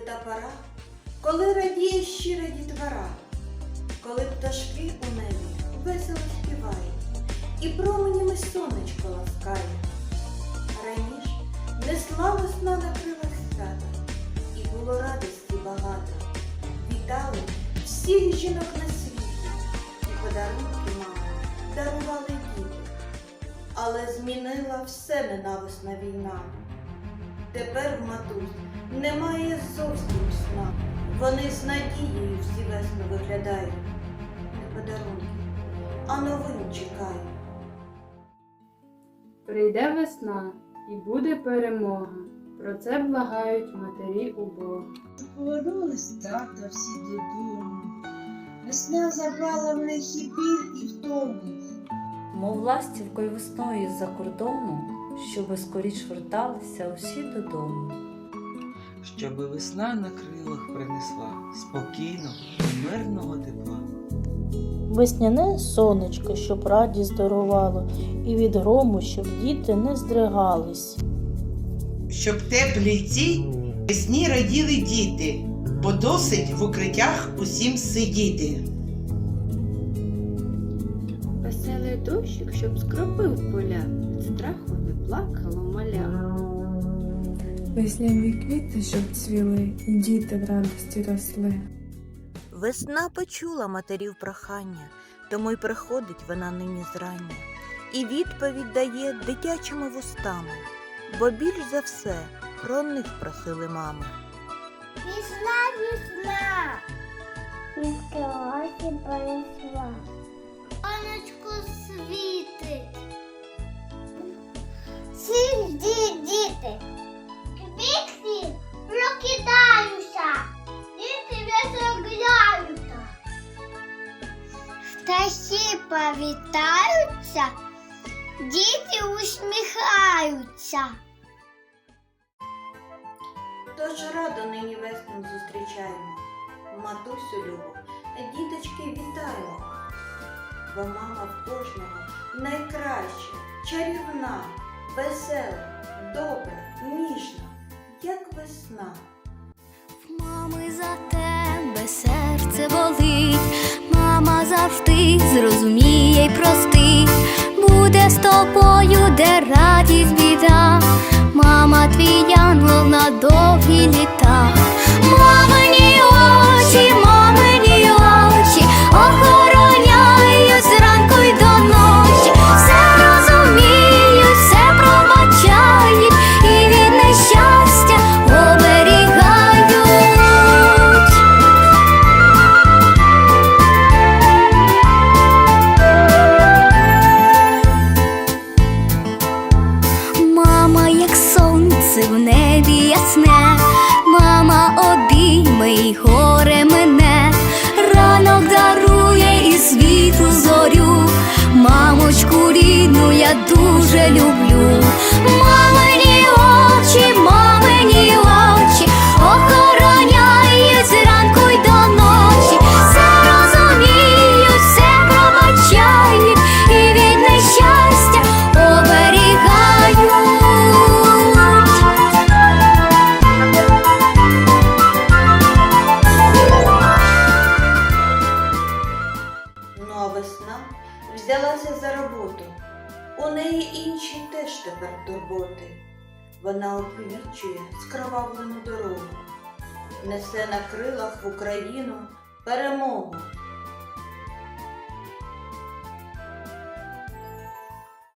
пора, коли радіє щира дітвора, коли пташки у небі весело співають, і променями сонечко ласкає. Раніше несла весна на крилах свята, і було радості багато. Вітали всіх жінок на світі, і подарунки мами дарували діти. Але змінила все ненависна війна. Тепер в матусь немає зовсім сна. Вони з надією всі весну виглядають. Не подарунки, а новин чекають. Прийде весна і буде перемога. Про це благають матері у Бога. Повернулись тата всі додому. Весна забрала в них і біль, і втому. Мов ластівкою весною з-за кордону, щоби скоріш верталися усі додому. Щоби весна на крилах принесла спокійного і мирного тепла. Весняне сонечко, щоб радість дарувало, і від грому, щоб діти не здригались. щоб теплій цій весні раділи діти, бо досить в укриттях усім сидіти. Дощик, щоб скропив поля, від страху не плакало маля. Весняні квіти, щоб цвіли, і діти в радості росли. Весна почула матерів прохання, тому й приходить вона нині зрання, і відповідь дає дитячими вустами, бо більш за все про них просили мами. Весна, весна. Відкривайся понесла. Сонечко світить. Всі діти. Квітки прокидаються. Діти веселяються. Птахи повітаються. Діти усміхаються. Тож радо нині весну зустрічаємо. Матусю любу, діточки вітаємо. Бо мама в кожного найкраща, чарівна, весела, добра, ніжна, як весна. В Мами за тебе серце болить, мама завжди зрозуміє й простить, буде з тобою, де радість біда, мама твій янгол на довгі літа, як сонце в небі ясне, мама обійми й горе мене, ранок дарує роботу. У неї інші теж тепер турботи. Вона опвічує скровавлену дорогу, несе на крилах в Україну перемогу